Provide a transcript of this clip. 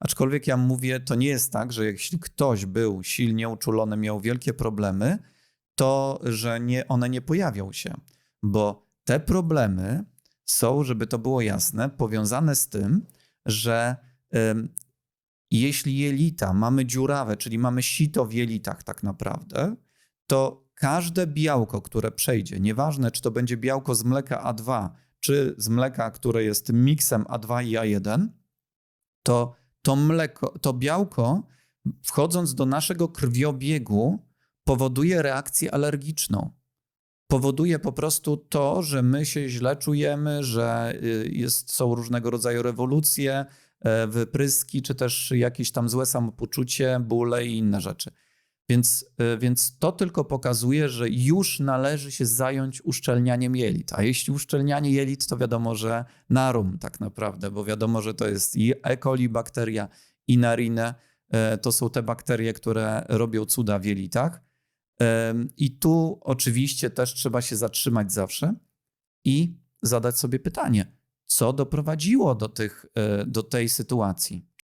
Aczkolwiek ja mówię, to nie jest tak, że jeśli ktoś był silnie uczulony, miał wielkie problemy, to że nie, one nie pojawią się, bo te problemy są, żeby to było jasne, powiązane z tym, że ym, jeśli jelita mamy dziurawe, czyli mamy sito w jelitach tak naprawdę, to każde białko, które przejdzie, nieważne czy to będzie białko z mleka A2, czy z mleka, które jest miksem A2 i A1, to to mleko, to białko wchodząc do naszego krwiobiegu powoduje reakcję alergiczną. Powoduje po prostu to, że my się źle czujemy, że y, jest, są różnego rodzaju rewolucje, e, wypryski, czy też jakieś tam złe samopoczucie, bóle i inne rzeczy. Więc, y, więc to tylko pokazuje, że już należy się zająć uszczelnianiem jelit. A jeśli uszczelnianie jelit, to wiadomo, że narum tak naprawdę, bo wiadomo, że to jest i E. coli bakteria, i narine. E, To są te bakterie, które robią cuda w jelitach. I tu oczywiście też trzeba się zatrzymać zawsze i zadać sobie pytanie, co doprowadziło do, tych, e, do tej sytuacji.